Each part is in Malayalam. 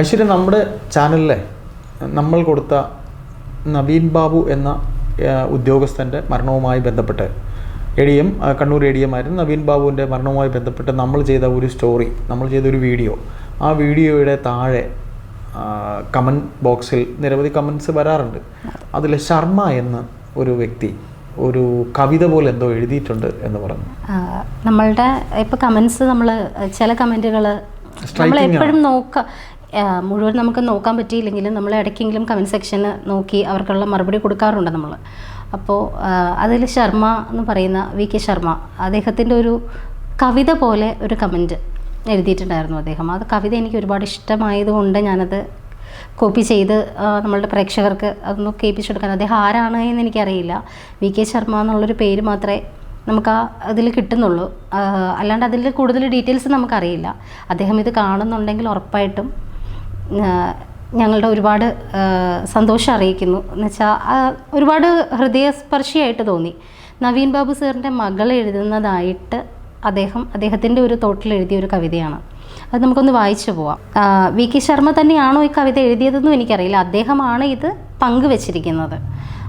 ഐശ്വര്യ നമ്മുടെ ചാനലിലെ നമ്മൾ കൊടുത്ത നവീൻ ബാബു എന്ന ഉദ്യോഗസ്ഥന്റെ മരണവുമായി ബന്ധപ്പെട്ട് A D M Kannur A D M ആയിരുന്നു നവീൻ ബാബുവിന്റെ മരണവുമായി ബന്ധപ്പെട്ട് നമ്മൾ ചെയ്ത ഒരു സ്റ്റോറി നമ്മൾ ചെയ്ത ഒരു വീഡിയോ. ആ വീഡിയോയുടെ താഴെ കമന്റ് ബോക്സിൽ നിരവധി കമന്റ്സ് വരാറുണ്ട്. അതിൽ ശർമ്മ എന്ന ഒരു വ്യക്തി ഒരു കവിത പോലെ എന്തോ എഴുതിയിട്ടുണ്ട് എന്ന് പറഞ്ഞു. നമ്മളുടെ ഇപ്പോൾ കമൻസ് നമ്മൾ ചില കമന്റുകൾ നമ്മൾ എപ്പോഴും നോക്ക മുഴുവൻ നമുക്ക് നോക്കാൻ പറ്റിയില്ലെങ്കിലും നമ്മൾ ഇടയ്ക്കെങ്കിലും കമന്റ് സെക്ഷന് നോക്കി അവർക്കുള്ള മറുപടി കൊടുക്കാറുണ്ട് നമ്മൾ അപ്പോൾ അതിൽ ശർമ്മ എന്ന് പറയുന്ന വി കെ ശർമ്മ അദ്ദേഹത്തിന്റെ ഒരു കവിത പോലെ ഒരു കമന്റ് എഴുതിയിട്ടുണ്ടായിരുന്നു അദ്ദേഹം. അത് കവിത എനിക്ക് ഒരുപാട് ഇഷ്ടമായതുകൊണ്ട് ഞാനത് കോപ്പി ചെയ്ത് നമ്മളുടെ പ്രേക്ഷകർക്ക് അതൊന്ന് കേൾപ്പിച്ചു കൊടുക്കാൻ. അദ്ദേഹം ആരാണ് എന്ന് എനിക്കറിയില്ല. വി കെ ശർമ്മ എന്നുള്ളൊരു പേര് മാത്രമേ നമുക്ക് ആ അതിൽ കിട്ടുന്നുള്ളൂ. അല്ലാണ്ട് അതിൽ കൂടുതൽ ഡീറ്റെയിൽസ് നമുക്കറിയില്ല. അദ്ദേഹം ഇത് കാണുന്നുണ്ടെങ്കിൽ ഉറപ്പായിട്ടും ഞങ്ങളുടെ ഒരുപാട് സന്തോഷം അറിയിക്കുന്നു. എന്നുവെച്ചാൽ ഒരുപാട് ഹൃദയസ്പർശിയായിട്ട് തോന്നി. നവീൻ ബാബു സാറിന്റെ മകൾ എഴുതുന്നതായിട്ട് അദ്ദേഹം അദ്ദേഹത്തിന്റെ ഒരു തോട്ടിൽ എഴുതിയ ഒരു കവിതയാണ്. അത് നമുക്കൊന്ന് വായിച്ചു പോവാം. വി. കെ. ശർമ്മ തന്നെയാണോ ഈ കവിത എഴുതിയതെന്നും എനിക്കറിയില്ല. അദ്ദേഹമാണ് ഇത് പങ്കുവച്ചിരിക്കുന്നത്.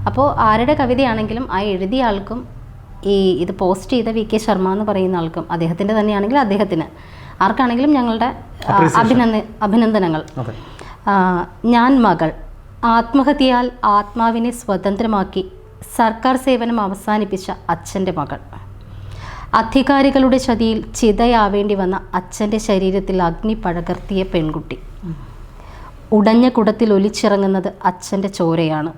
അപ്പോൾ ആരുടെ കവിതയാണെങ്കിലും ആ എഴുതിയ ആൾക്കും ഈ ഇത് പോസ്റ്റ് ചെയ്ത വി. കെ. ശർമ്മ എന്ന് പറയുന്ന ആൾക്കും അദ്ദേഹത്തിന്റെ തന്നെയാണെങ്കിലും അദ്ദേഹത്തിന്. ആർക്കാണെങ്കിലും ഞങ്ങളുടെ അഭിനന്ദ അഭിനന്ദനങ്ങൾ. ഞാൻ മകൾ. ആത്മഹത്യയാൽ ആത്മാവിനെ സ്വതന്ത്രമാക്കി സർക്കാർ സേവനം അവസാനിപ്പിച്ച അച്ഛന്റെ മകൾ. അധികാരികളുടെ ചതിയിൽ ചിതയാവേണ്ടി വന്ന അച്ഛന്റെ ശരീരത്തിൽ അഗ്നി പഴകർത്തിയ പെൺകുട്ടി. ഉടഞ്ഞ കുടത്തിൽ ഒലിച്ചിറങ്ങുന്നത് അച്ഛന്റെ ചോരയാണ്.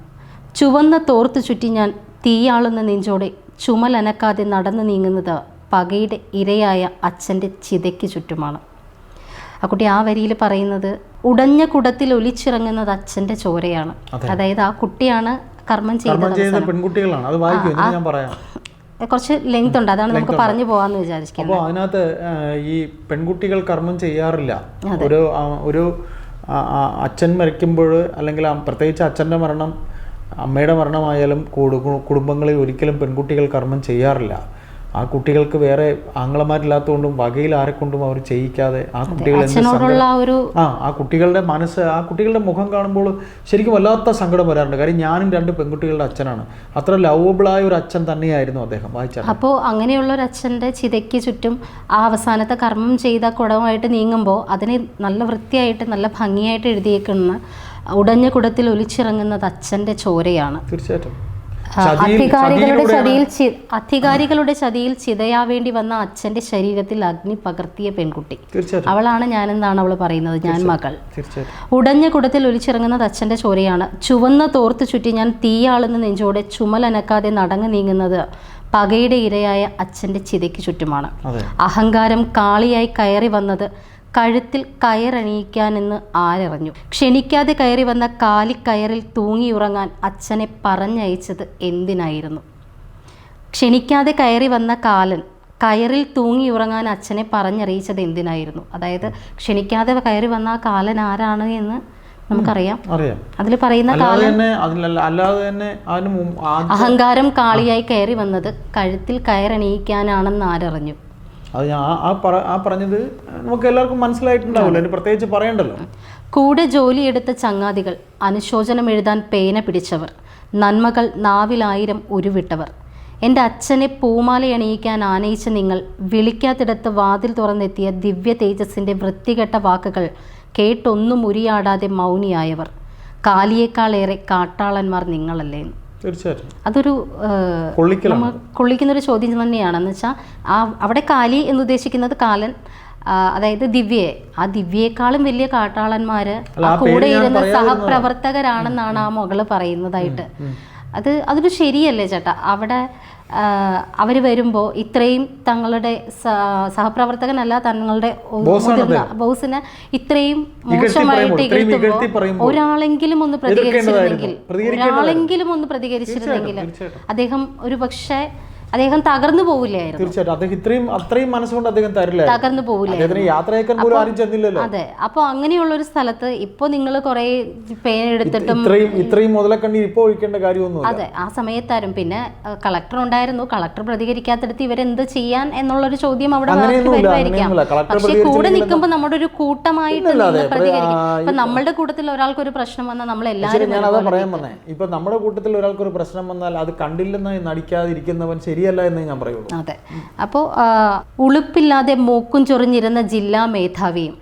ചുവന്ന തോർത്ത് ചുറ്റി ഞാൻ തീയാളുന്ന നെഞ്ചോടെ ചുമലനക്കാതെ നടന്നു നീങ്ങുന്നത് പകയുടെ ഇരയായ അച്ഛന്റെ ചിതയ്ക്ക് ചുറ്റുമാണ്. ആ കുട്ടി ആ വരിയിൽ പറയുന്നത് ഉടഞ്ഞ കുടത്തിൽ ഒലിച്ചിറങ്ങുന്നത് അച്ഛന്റെ ചോരയാണ്. അതായത് ആ കുട്ടിയാണ് കർമ്മം ചെയ്തത് പെൺകുട്ടികളാണ്. അത് വായിക്കും ഞാൻ പറയാം. കുറച്ച് ലെങ്ത് ഉണ്ട്. അതാണ് നമുക്ക് പറഞ്ഞു പോവാന്ന് വിചാരിക്കുന്നത് അപ്പോൾ അതിനകത്ത് ഈ പെൺകുട്ടികൾ കർമ്മം ചെയ്യാറില്ല. ഒരു ഒരു അച്ഛൻ മരിക്കുമ്പോൾ അല്ലെങ്കിൽ പ്രത്യേകിച്ച് അച്ഛന്റെ മരണം അമ്മയുടെ മരണമായാലും കുടു- കുടുംബങ്ങളിൽ ഒരിക്കലും പെൺകുട്ടികൾ കർമ്മം ചെയ്യാറില്ല. ആ കുട്ടികൾക്ക് വേറെ ആംഗ്ലമാരില്ലാത്തതുകൊണ്ടും വകയിൽ ആരെക്കൊണ്ടും അവർ ചെയ്യിക്കാതെ ആ കുട്ടികൾ ആ ആ കുട്ടികളുടെ മനസ്സ് ആ കുട്ടികളുടെ മുഖം കാണുമ്പോൾ ശരിക്കും വല്ലാത്ത സങ്കടം വരാറുണ്ട്. കാര്യം ഞാനും രണ്ട് പെൺകുട്ടികളുടെ അച്ഛനാണ്. അത്ര ലവബിളായ ഒരു അച്ഛൻ തന്നെയായിരുന്നു അദ്ദേഹം വായിച്ച അപ്പോൾ അങ്ങനെയുള്ള ഒരു അച്ഛന്റെ ചിതയ്ക്ക് ചുറ്റും ആ അവസാനത്തെ കർമ്മം ചെയ്ത കുടവുമായിട്ട് നീങ്ങുമ്പോൾ അതിനെ നല്ല വൃത്തിയായിട്ട് നല്ല ഭംഗിയായിട്ട് എഴുതിയേക്കുന്ന ഉടഞ്ഞ കുടത്തിൽ ഒലിച്ചിറങ്ങുന്നത് അച്ഛന്റെ ചോരയാണ്. തീർച്ചയായിട്ടും. അധികാരികളുടെ ചതിയിൽ അധികാരികളുടെ ചതിയിൽ ചിതയാവേണ്ടി വന്ന അച്ഛന്റെ ശരീരത്തിൽ അഗ്നി പകർത്തിയ പെൺകുട്ടി. അവളാണ് ഞാനെന്നാണ് അവൾ പറയുന്നത് ഞാൻ മകൾ. ഉടഞ്ഞ കുടത്തിൽ ഒലിച്ചിറങ്ങുന്നത് അച്ഛന്റെ ചോരയാണ്. ചുവന്ന തോർത്ത് ചുറ്റി ഞാൻ തീയാളുന്ന നെഞ്ചോടെ ചുമലനക്കാതെ നടങ്ങി നീങ്ങുന്നത് പകയുടെ ഇരയായ അച്ഛന്റെ ചിതയ്ക്ക് ചുറ്റുമാണ്. അഹങ്കാരം കാളിയായി കയറി വന്നത് കഴുത്തിൽ കയറണിയിക്കാനെന്ന് ആരറിഞ്ഞു. ക്ഷണിക്കാതെ കയറി വന്ന കാലിക്കയറിൽ തൂങ്ങിയുറങ്ങാൻ അച്ഛനെ പറഞ്ഞയച്ചത് എന്തിനായിരുന്നു? ക്ഷണിക്കാതെ കയറി വന്ന കാലൻ കയറിൽ തൂങ്ങിയുറങ്ങാൻ അച്ഛനെ പറഞ്ഞറിയിച്ചത് എന്തിനായിരുന്നു? അതായത് ക്ഷണിക്കാതെ കയറി വന്ന ആ കാലൻ ആരാണ് എന്ന് നമുക്കറിയാം. അതിൽ പറയുന്ന അഹങ്കാരം കാളിയായി കയറി വന്നത് കഴുത്തിൽ കയറണിയിക്കാനാണെന്ന് ആരറിഞ്ഞു. അത് ഞാൻ ആ- പറ ആ പറഞ്ഞത് നമുക്ക് എല്ലാവർക്കും മനസ്സിലായിട്ടുണ്ടാവില്ല. അതിന് പ്രത്യേകിച്ച് പറയണ്ടല്ലോ. കൂടെ ജോലിയെടുത്ത ചങ്ങാതികൾ അനുശോചനം എഴുതാൻ പേന പിടിച്ചവർ നന്മകൾ നാവിലായിരം ഉരുവിട്ടവർ. എന്റെ അച്ഛനെ പൂമാലയണിയിക്കാൻ ആനയിച്ച നിങ്ങൾ വിളിക്കാത്തിടത്ത് വാതിൽ തുറന്നെത്തിയ ദിവ്യ തേജസ്സിന്റെ വൃത്തികെട്ട വാക്കുകൾ കേട്ടൊന്നും ഉരിയാടാതെ മൗനിയായവർ. കാലിയേക്കാളേറെ കാട്ടാളന്മാർ നിങ്ങളല്ലേ എന്ന്. തീർച്ചയായിട്ടും. അതൊരു കൊള്ളിക്കുന്ന ഒരു ചോദ്യം തന്നെയാണ്. എന്ന് വെച്ചാൽ ആ അവിടെ കാലി എന്ന് ഉദ്ദേശിക്കുന്നത് കാലൻ അതായത് ദിവ്യയെ. ആ ദിവ്യയെക്കാളും വലിയ കാട്ടാളന്മാര് കൂടെ ഇരുന്ന സഹപ്രവർത്തകരാണെന്നാണ് ആ മകൾ പറയുന്നതായിട്ട്. അത് അതൊരു ശരിയല്ലേ ചേട്ടാ? അവിടെ അവർ വരുമ്പോൾ ഇത്രയും തങ്ങളുടെ സഹപ്രവർത്തകനല്ല തങ്ങളുടെ ബോസിന് മുതിർന്ന ബോസിനെ ഇത്രയും മോശമായിട്ട് ഇകഴ്ത്തുമ്പോൾ ഒരാളെങ്കിലും ഒന്ന് പ്രതികരിച്ചിരുന്നെങ്കിൽ ഒരാളെങ്കിലും ഒന്ന് പ്രതികരിച്ചിരുന്നെങ്കിൽ അദ്ദേഹം ഒരു പക്ഷേ അദ്ദേഹം തകർന്നു പോവില്ലായിരുന്നു. തീർച്ചയായിട്ടും. അദ്ദേഹം ഇത്രയും അത്രയും മനസ്സുകൊണ്ട് അദ്ദേഹം തരില്ല തകർന്നു പോവില്ല അതെ. അപ്പൊ അങ്ങനെയുള്ള ഒരു സ്ഥലത്ത് ഇപ്പൊ നിങ്ങൾ കുറെ പേൻ എടുത്തിട്ടും ഇത്രയും ഇത്രയും മുതലക്കണ്ണീർ ഒഴിക്കേണ്ട അതെ. ആ സമയത്താരും പിന്നെ കളക്ടർ ഉണ്ടായിരുന്നു. കളക്ടർ പ്രതികരിക്കാത്തടത്ത് ഇവരെന്ത് ചെയ്യാൻ എന്നുള്ള ഒരു ചോദ്യം അവിടെ വരുമായിരിക്കാം. പക്ഷെ കൂടെ നിൽക്കുമ്പോ നിൽക്കുമ്പോൾ നമ്മുടെ ഒരു കൂട്ടമായിട്ട് പ്രതികരിക്കും. ഇപ്പൊ നമ്മളുടെ കൂട്ടത്തിൽ ഒരാൾക്ക് ഒരു പ്രശ്നം വന്നാൽ നമ്മൾ ശരി എല്ലാവരും ഞാൻ പറയാൻ വന്നേ. ഇപ്പൊ നമ്മുടെ കൂട്ടത്തിൽ ഒരാൾക്ക് ഒരു പ്രശ്നം വന്നാൽ അത് കണ്ടില്ലെന്ന് നടിക്കാതിരിക്കുന്നവൻ ശരിയല്ല എന്നേ ഞാൻ പറയുള്ളൂ. അതെ. അപ്പോൾ ഉളുപ്പില്ലാതെ മൂക്കും ചൊറിഞ്ഞിരുന്ന ജില്ലാ മേധാവിയും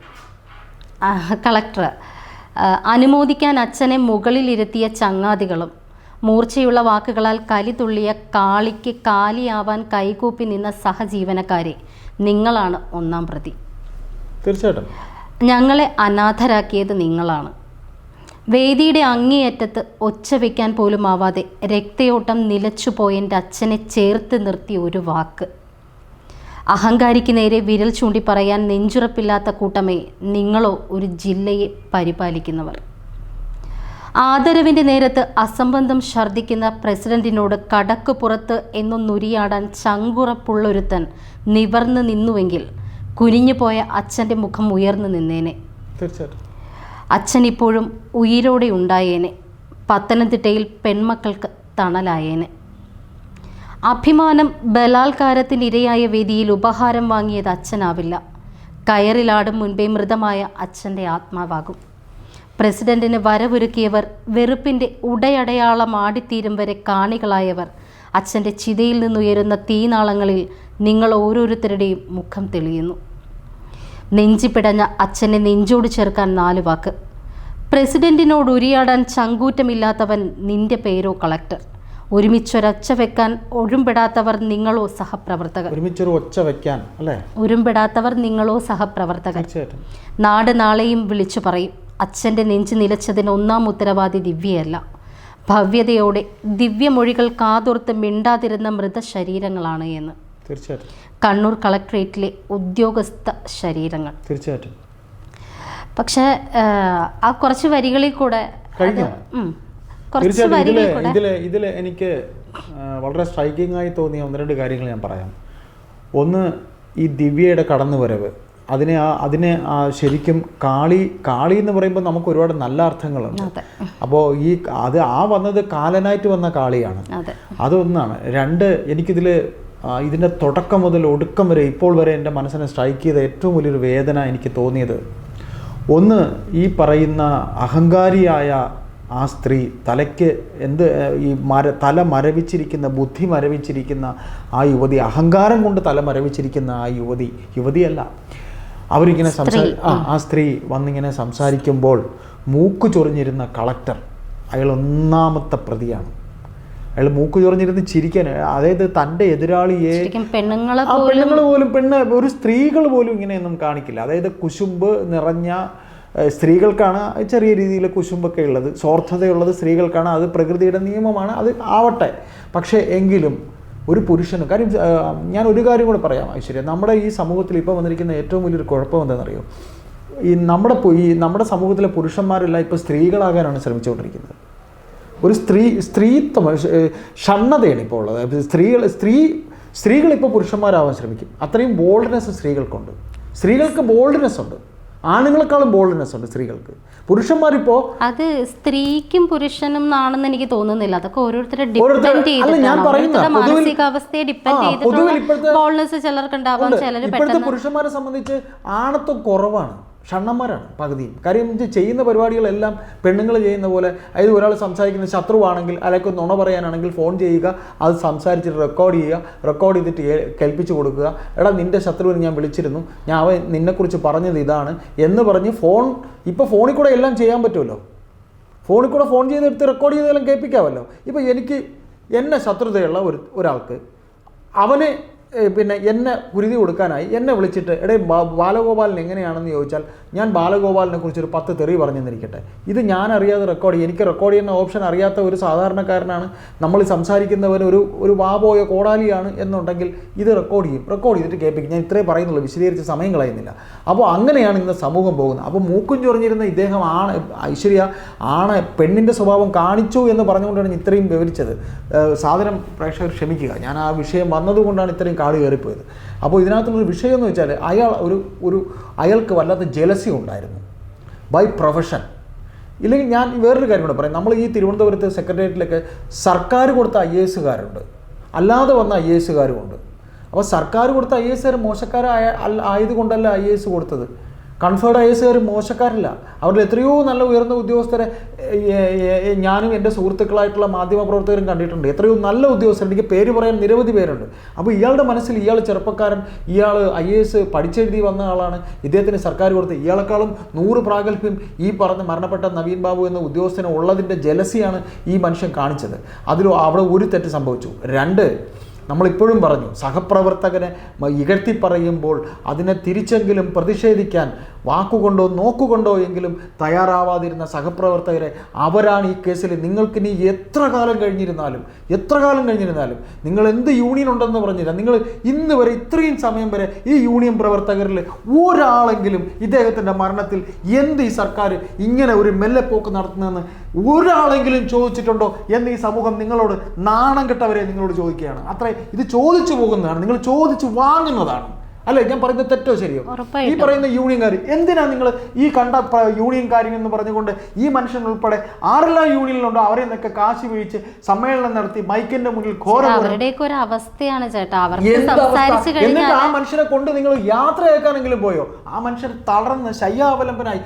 കളക്ടർ അനുമോദിക്കാൻ അച്ഛനെ മുകളിലിരുത്തിയ ചങ്ങാതികളും മൂർച്ചയുള്ള വാക്കുകളാൽ കലി തുള്ളിയ കാളിക്ക് കാലിയാവാൻ കൈകൂപ്പി നിന്ന സഹജീവനക്കാരെ നിങ്ങളാണ് ഒന്നാം പ്രതി. തീർച്ചയായിട്ടും. ഞങ്ങളെ അനാഥരാക്കിയത് നിങ്ങളാണ്. വേദിയുടെ അങ്ങേയറ്റത്ത് ഒച്ച വയ്ക്കാൻ പോലും ആവാതെ രക്തയോട്ടം നിലച്ചുപോയ എന്റെ അച്ഛനെ ചേർത്ത് നിർത്തിയ ഒരു വാക്ക്. അഹങ്കാരിക്ക് നേരെ വിരൽ ചൂണ്ടി പറയാൻ നെഞ്ചുറപ്പില്ലാത്ത കൂട്ടമേ നിങ്ങളോ ഒരു ജില്ലയെ പരിപാലിക്കുന്നവർ. ആദരവിന്റെ നേരത്ത് അസംബന്ധം ഛർദ്ദിക്കുന്ന പ്രസിഡന്റിനോട് കടക്ക് പുറത്ത് എന്നൊന്നുരിയാടാൻ ചങ്കുറപ്പുള്ളൊരുത്തൻ നിവർന്നു നിന്നുവെങ്കിൽ കുനിഞ്ഞു പോയ അച്ഛന്റെ മുഖം ഉയർന്നു നിന്നേനെ. തീർച്ചയായിട്ടും. അച്ഛൻ ഇപ്പോഴും ഉയിരോടെ ഉണ്ടായേനെ. പത്തനംതിട്ടയിൽ പെൺമക്കൾക്ക് തണലായേനെ. അഭിമാനം ബലാത്കാരത്തിനിരയായ വേദിയിൽ ഉപഹാരം വാങ്ങിയത് അച്ഛനാവില്ല. കയറിലാടും മുൻപേ മൃതമായ അച്ഛന്റെ ആത്മാവാകും. പ്രസിഡന്റിന് വരവൊരുക്കിയവർ വെറുപ്പിന്റെ ഉടയടയാളം ആടിത്തീരും വരെ കാണികളായവർ അച്ഛന്റെ ചിതയിൽ നിന്നുയരുന്ന തീനാളങ്ങളിൽ നിങ്ങൾ ഓരോരുത്തരുടെയും മുഖം തെളിയുന്നു. നെഞ്ചിപ്പിടഞ്ഞ അച്ഛനെ നെഞ്ചോട് ചേർക്കാൻ നാല് വാക്ക്. പ്രസിഡന്റിനോട് ഉരിയാടാൻ ചങ്കൂറ്റമില്ലാത്തവൻ നിന്റെ പേരോ കളക്ടർ. ഒരുമിച്ചൊരൊച്ച വെക്കാൻ ഒഴുമ്പെടാത്തവർ നിങ്ങളോ സഹപ്രവർത്തകർ. ഒരുമിച്ചൊരു ഒച്ച വെക്കാൻ അല്ലേ? ഉരുംപെടാത്തവർ നിങ്ങളോ സഹപ്രവർത്തകർ. നാട് നാളെയും വിളിച്ചു പറയും. അച്ഛന്റെ നെഞ്ചു നിലച്ചതിന് ഒന്നാം ഉത്തരവാദി ദിവ്യയല്ല. ഭവ്യതയോടെ ദിവ്യമൊഴികൾ കാതോർത്ത് മിണ്ടാതിരുന്ന മൃതശരീരങ്ങളാണ് എന്ന്. തീർച്ചയായിട്ടും. കണ്ണൂർ കളക്ട്രേറ്റിലെ ഉദ്യോഗസ്ഥ ശരീരങ്ങൾ. തീർച്ചയായിട്ടും. പക്ഷേ ആ, കുറച്ച് വരികളിൽ കൂടെ തീർച്ചയായിട്ടും. ഇതിൽ ഇതിൽ ഇതിൽ എനിക്ക് വളരെ സ്ട്രൈക്കിംഗ് ആയി തോന്നിയ ഒന്ന് രണ്ട് കാര്യങ്ങൾ ഞാൻ പറയാം. ഒന്ന് ഈ ദിവ്യയുടെ കടന്നുവരവ്. അതിനെ ആ അതിനെ ആ ശരിക്കും കാളി കാളി എന്ന് പറയുമ്പോൾ നമുക്ക് ഒരുപാട് നല്ല അർത്ഥങ്ങളുണ്ട്. അപ്പോൾ ഈ അത് ആ വന്നത് കാലനായിട്ട് വന്ന കാളിയാണ്. അതെ. അതൊന്നാണ്. രണ്ട് എനിക്കിതിൽ ഇതിന്റെ തുടക്കം മുതൽ ഒടുക്കം വരെ ഇപ്പോൾ വരെ എന്റെ മനസ്സിനെ സ്ട്രൈക്ക് ചെയ്ത ഏറ്റവും വലിയൊരു വേദന എനിക്ക് തോന്നിയത്. ഒന്ന് ഈ പറയുന്ന അഹങ്കാരിയായ ആ സ്ത്രീ തലയ്ക്ക് എന്ത് ഈ മര തല മരവിച്ചിരിക്കുന്ന ബുദ്ധി മരവിച്ചിരിക്കുന്ന ആ യുവതി അഹങ്കാരം കൊണ്ട് തല മരവിച്ചിരിക്കുന്ന ആ യുവതി യുവതിയല്ല. അവരിങ്ങനെ സംസാ ആ സ്ത്രീ വന്നിങ്ങനെ സംസാരിക്കുമ്പോൾ മൂക്ക് ചൊറിഞ്ഞിരുന്ന കളക്ടർ അയാൾ ഒന്നാമത്തെ പ്രതിയാണ്. അയാൾ മൂക്ക് ചൊറിഞ്ഞിരുന്ന് ചിരിക്കാൻ അതായത് തന്റെ എതിരാളിയെ ആ പെണ്ണുങ്ങൾ പോലും പെണ്ണ് ഒരു സ്ത്രീകൾ പോലും ഇങ്ങനെയൊന്നും കാണിക്കില്ല. അതായത് കുശുമ്പ് നിറഞ്ഞ സ്ത്രീകൾക്കാണ് ചെറിയ രീതിയിൽ കുശുമ്പൊക്കെ ഉള്ളത്. സ്വാർത്ഥതയുള്ളത് സ്ത്രീകൾക്കാണ്. അത് പ്രകൃതിയുടെ നിയമമാണ്. അത് ആവട്ടെ. പക്ഷേ എങ്കിലും ഒരു പുരുഷനും കാര്യം ഞാൻ ഒരു കാര്യം കൂടെ പറയാം ഐശ്വര്യ. നമ്മുടെ ഈ സമൂഹത്തിൽ ഇപ്പോൾ വന്നിരിക്കുന്ന ഏറ്റവും വലിയൊരു കുഴപ്പം എന്താണെന്നറിയോ? ഈ നമ്മുടെ ഈ നമ്മുടെ സമൂഹത്തിലെ പുരുഷന്മാരെല്ലാം ഇപ്പോൾ സ്ത്രീകളാകാനാണ് ശ്രമിച്ചുകൊണ്ടിരിക്കുന്നത്. ഒരു സ്ത്രീ സ്ത്രീത്വം ഷണ്ണതയാണ് ഇപ്പോൾ ഉള്ളത്. സ്ത്രീകൾ സ്ത്രീ സ്ത്രീകൾ ഇപ്പോൾ പുരുഷന്മാരാവാൻ ശ്രമിക്കും. അത്രയും ബോൾഡ്നെസ് സ്ത്രീകൾക്കുണ്ട്. സ്ത്രീകൾക്ക് ബോൾഡ്നെസ് ഉണ്ട്. ആണുങ്ങളെക്കാളും ബോൾഡ്നെസ് ഉണ്ട് സ്ത്രീകൾക്ക്. പുരുഷന്മാരിപ്പോ അത് സ്ത്രീക്കും പുരുഷനും ആണെന്ന് എനിക്ക് തോന്നുന്നില്ല. അതൊക്കെ ഓരോരുത്തരുടെ മാനസികാവസ്ഥയെ ഡിപ്പെൻഡ് ചെയ്തിട്ടുള്ള ഇപ്പോഴത്തെ- ചിലർക്ക് ഉണ്ടാവാം ചിലർ പുരുഷന്മാരെ സംബന്ധിച്ച് ആണത്വം കുറവാണ്. ഷണ്ണന്മാരാണ് പകുതിയും. കാര്യം ഇത് ചെയ്യുന്ന പരിപാടികളെല്ലാം പെണ്ണുങ്ങൾ ചെയ്യുന്ന പോലെ അതായത് ഒരാൾ സംസാരിക്കുന്ന ശത്രുവാണെങ്കിൽ അല്ലെങ്കിൽ നുണ പറയാനാണെങ്കിൽ ഫോൺ ചെയ്യുക അത് സംസാരിച്ചിട്ട് റെക്കോർഡ് ചെയ്യുക റെക്കോർഡ് ചെയ്തിട്ട് കേൾപ്പിച്ച് കൊടുക്കുക. എടാ നിന്റെ ശത്രുവിന് ഞാൻ വിളിച്ചിരുന്നു. ഞാൻ അവൻ നിന്നെക്കുറിച്ച് പറഞ്ഞത് ഇതാണ് എന്ന് പറഞ്ഞ് ഫോൺ ഇപ്പോൾ ഫോണിൽ കൂടെ എല്ലാം ചെയ്യാൻ പറ്റുമല്ലോ. ഫോണിൽ കൂടെ ഫോൺ ചെയ്തെടുത്ത് റെക്കോർഡ് ചെയ്തെല്ലാം കേൾപ്പിക്കാമല്ലോ. ഇപ്പോൾ എനിക്ക് എന്നെ ശത്രുതയുള്ള ഒരു ഒരാൾക്ക് അവന് പിന്നെ എന്നെ കുരുതി കൊടുക്കാനായി എന്നെ വിളിച്ചിട്ട് എടേ ബാലഗോപാലൻ എങ്ങനെയാണെന്ന് ചോദിച്ചാൽ ഞാൻ ബാലഗോപാലിനെ കുറിച്ച് ഒരു പത്ത് തെറി പറഞ്ഞു പറഞ്ഞെന്നിരിക്കട്ടെ. ഇത് ഞാൻ അറിയാതെ റെക്കോർഡ് എനിക്ക് റെക്കോർഡ് ചെയ്യുന്ന ഓപ്ഷൻ അറിയാത്ത ഒരു സാധാരണക്കാരനാണ്. നമ്മൾ സംസാരിക്കുന്നവൻ ഒരു ഒരു വാബോയോ കോടാലിയാണ് എന്നുണ്ടെങ്കിൽ ഇത് റെക്കോർഡ് ചെയ്യും. റെക്കോർഡ് ചെയ്തിട്ട് കേൾപ്പിക്കും. ഞാൻ ഇത്രേ പറയുന്നുള്ളൂ. വിശദീകരിച്ച് സമയം കളയുന്നില്ല. അപ്പോൾ അങ്ങനെയാണ് ഇന്ന് സമൂഹം പോകുന്നത്. അപ്പോൾ മൂക്കും ചൊറിഞ്ഞിരുന്ന ഇദ്ദേഹം ആണ് ഐശ്വര്യ ആണ് പെണ്ണിന്റെ സ്വഭാവം കാണിച്ചു എന്ന് പറഞ്ഞുകൊണ്ടാണ് ഇത്രയും വിവരിച്ചത്. സാധനം പ്രേക്ഷകർ ക്ഷമിക്കുക. ഞാൻ ആ വിഷയം വന്നതുകൊണ്ടാണ് ഇത്രയും കാട് കയറിപ്പോയത്. അപ്പോൾ ഇതിനകത്തുള്ളൊരു വിഷയം എന്ന് വെച്ചാൽ അയാൾ ഒരു ഒരു അയാൾക്ക് വല്ലാത്ത ജലസി ഉണ്ടായിരുന്നു. ബൈ പ്രൊഫഷൻ ഇല്ലെങ്കിൽ ഞാൻ വേറൊരു കാര്യം കൂടെ പറയാം. നമ്മൾ ഈ തിരുവനന്തപുരത്ത് സെക്രട്ടേറിയറ്റിലൊക്കെ സർക്കാർ കൊടുത്ത ഐ എ എസുകാരുണ്ട് അല്ലാതെ വന്ന ഐ എ എസുകാരുമുണ്ട് അപ്പോൾ സർക്കാർ കൊടുത്ത ഐ എ എസുകാർ മോശക്കാരായ ആയതുകൊണ്ടല്ല ഐ എ എസ് കൊടുത്തത്. കൺഫേർഡ് ഐ എസ് കാർ മോശക്കാരില്ല അവരിൽ എത്രയോ നല്ല ഉയർന്ന ഉദ്യോഗസ്ഥരെ ഞാനും എന്റെ സുഹൃത്തുക്കളായിട്ടുള്ള മാധ്യമ പ്രവർത്തകരും കണ്ടിട്ടുണ്ട്. എത്രയോ നല്ല ഉദ്യോഗസ്ഥർ എനിക്ക് പേര് പറയാൻ നിരവധി പേരുണ്ട്. അപ്പോൾ ഇയാളുടെ മനസ്സിൽ ഇയാൾ ചെറുപ്പക്കാരൻ ഇയാൾ ഐ എ എസ് പഠിച്ചെഴുതി വന്ന ആളാണ്. ഇദ്ദേഹത്തിന് സർക്കാർ കൊടുത്ത് ഇയാളെക്കാളും നൂറ് പ്രാഗൽഭ്യം ഈ പറഞ്ഞ മരണപ്പെട്ട നവീൻ ബാബു എന്ന ഉദ്യോഗസ്ഥന് ഉള്ളതിന്റെ ജലസിയാണ് ഈ മനുഷ്യൻ കാണിച്ചത്. അതിൽ അവിടെ ഒരു തെറ്റ് സംഭവിച്ചു. രണ്ട് നമ്മളിപ്പോഴും പറഞ്ഞു സഹപ്രവർത്തകനെ ഇകഴ്ത്തി പറയുമ്പോൾ അതിനെ തിരിച്ചെങ്കിലും പ്രതിഷേധിക്കാൻ വാക്കുകൊണ്ടോ നോക്കുകൊണ്ടോ എങ്കിലും തയ്യാറാവാതിരുന്ന സഹപ്രവർത്തകരെ അവരാണ് ഈ കേസിൽ നിങ്ങൾക്ക് നിങ്ങൾക്കിനി എത്ര കാലം കഴിഞ്ഞിരുന്നാലും എത്ര കാലം കഴിഞ്ഞിരുന്നാലും നിങ്ങൾ എന്ത് യൂണിയൻ ഉണ്ടെന്ന് പറഞ്ഞില്ല. നിങ്ങൾ ഇന്ന് വരെ ഇത്രയും സമയം വരെ ഈ യൂണിയൻ പ്രവർത്തകരിൽ ഒരാളെങ്കിലും ഇദ്ദേഹത്തിന്റെ മരണത്തിൽ എന്ത് ഈ സർക്കാർ ഇങ്ങനെ ഒരു മെല്ലെപ്പോക്ക് നടത്തുന്നതെന്ന് ഒരാളെങ്കിലും ചോദിച്ചിട്ടുണ്ടോ എന്ന് ഈ സമൂഹം നിങ്ങളോട് നാണം കെട്ടവരെ നിങ്ങളോട് ചോദിക്കുകയാണ്. അത്ര ഇത് ചോദിച്ചു പോകുന്നതാണ്. നിങ്ങൾ ചോദിച്ചു വാങ്ങുന്നതാണ്. അല്ലേ ഞാൻ പറയുന്നത് തെറ്റോ ശരിയോ? ഈ പറയുന്ന യൂണിയൻകാർ എന്തിനാ നിങ്ങൾ ഈ കണ്ട യൂണിയൻ യൂണിയൻകാരി എന്ന് പറഞ്ഞുകൊണ്ട് ഈ മനുഷ്യൻ ഉൾപ്പെടെ ആരെല്ലാം യൂണിയനിലുണ്ടോ അവരെ നിന്നൊക്കെ കാശ് വീഴിച്ച് സമ്മേളനം നടത്തി മൈക്കിന്റെ മുന്നിൽ അവരുടെയൊക്കെ ഒരു അവസ്ഥയാണ് ചേട്ടാ. എന്നിട്ട് ആ മനുഷ്യനെ കൊണ്ട് നിങ്ങൾ യാത്രയാക്കാനെങ്കിലും പോയോ? ആ മനുഷ്യൻ തളർന്ന് ശയ്യാവലംബനായി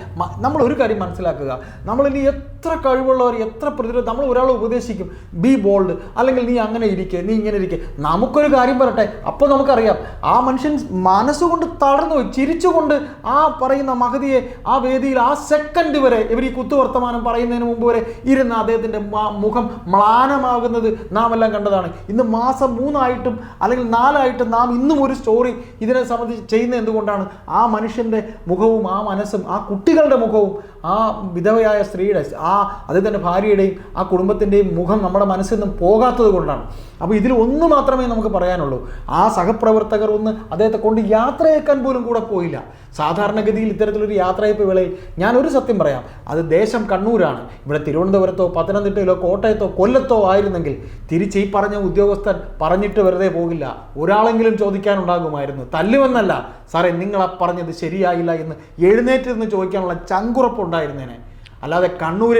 നമ്മൾ ഒരു കാര്യം മനസ്സിലാക്കുക. നമ്മൾ ഇനി എത്ര കഴിവുള്ളവർ എത്ര പ്രതിരോധം നമ്മൾ ഒരാളെ ഉപദേശിക്കും. ബി ബോൾഡ് അല്ലെങ്കിൽ നീ അങ്ങനെ ഇരിക്കുക നീ ഇങ്ങനെ ഇരിക്കുക നമുക്കൊരു കാര്യം പറയട്ടെ. അപ്പോൾ നമുക്കറിയാം. ആ മനുഷ്യൻ മനസ്സുകൊണ്ട് തളർന്നു ചിരിച്ചുകൊണ്ട് ആ പറയുന്ന മഹതിയെ ആ വേദിയിൽ ആ സെക്കൻഡ് വരെ ഇവർ ഈ കുത്തുവർത്തമാനം പറയുന്നതിന് മുമ്പ് വരെ ഇരുന്ന് അദ്ദേഹത്തിന്റെ മുഖം മ്ലാനമാകുന്നത് നാം എല്ലാം കണ്ടതാണ്. ഇന്ന് മാസം മൂന്നായിട്ടും അല്ലെങ്കിൽ നാലായിട്ടും നാം ഇന്നും ഒരു സ്റ്റോറി ഇതിനെ സംബന്ധിച്ച് ചെയ്യുന്നത് എന്തുകൊണ്ടാണ്? ആ മനുഷ്യന്റെ മുഖവും ആ മനസ്സും ആ കുട്ടികളുടെ മുഖവും ആ വിധവയായ സ്ത്രീയുടെ ആ അതിൽ തന്നെ ഭാര്യയുടെയും ആ കുടുംബത്തിന്റെയും മുഖം നമ്മുടെ മനസ്സിൽ നിന്നും പോകാത്തത് കൊണ്ടാണ്. അപ്പോൾ ഇതിൽ ഒന്ന് മാത്രമേ നമുക്ക് പറയാനുള്ളൂ. ആ സഹപ്രവർത്തകർ ഒന്ന് അദ്ദേഹത്തെ കൊണ്ട് യാത്രയേക്കാൻ പോലും കൂടെ പോയില്ല. സാധാരണഗതിയിൽ ഇത്തരത്തിലൊരു യാത്രയപ്പ് വേളയിൽ ഞാൻ ഒരു സത്യം പറയാം അത് ദേശം കണ്ണൂരാണ്. ഇവിടെ തിരുവനന്തപുരത്തോ പത്തനംതിട്ടയിലോ കോട്ടയത്തോ കൊല്ലത്തോ ആയിരുന്നെങ്കിൽ തിരിച്ച് ഈ പറഞ്ഞ ഉദ്യോഗസ്ഥൻ പറഞ്ഞിട്ട് വെറുതെ പോകില്ല. ഒരാളെങ്കിലും ചോദിക്കാനുണ്ടാകുമായിരുന്നു. തല്ലുമെന്നല്ല. സാറേ നിങ്ങൾ ആ പറഞ്ഞത് ശരിയായില്ല എന്ന് എഴുന്നേറ്റിരുന്ന് ചോദിക്കാനുള്ള ചങ്കുറപ്പുണ്ടായിരുന്നേനെ അല്ലാതെ കണ്ണൂർ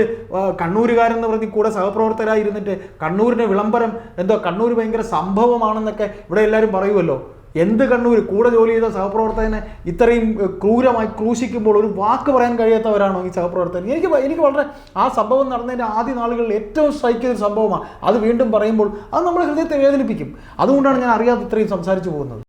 കണ്ണൂരുകാരെന്ന് പറഞ്ഞ് കൂടെ സഹപ്രവർത്തകരായിരുന്നിട്ട് കണ്ണൂരിന്റെ വിളംബരം എന്തോ കണ്ണൂർ ഭയങ്കര സംഭവമാണെന്നൊക്കെ ഇവിടെ എല്ലാവരും പറയുമല്ലോ. എന്ത് കണ്ണൂർ കൂടെ ജോലി ചെയ്ത സഹപ്രവർത്തകനെ ഇത്രയും ക്രൂരമായി ക്രൂശിക്കുമ്പോൾ ഒരു വാക്ക് പറയാൻ കഴിയാത്തവരാണോ ഈ സഹപ്രവർത്തകൻ എനിക്ക് എനിക്ക് വളരെ ആ സംഭവം നടന്നതിന്റെ ആദ്യ നാളുകളിൽ ഏറ്റവും സ്ട്രൈക്ക് ചെയ്ത സംഭവമാണ്. അത് വീണ്ടും പറയുമ്പോൾ അത് നമ്മുടെ ഹൃദയത്തെ വേദനിപ്പിക്കും. അതുകൊണ്ടാണ് ഞാൻ അറിയാതെ ഇത്രയും സംസാരിച്ചു പോകുന്നത്.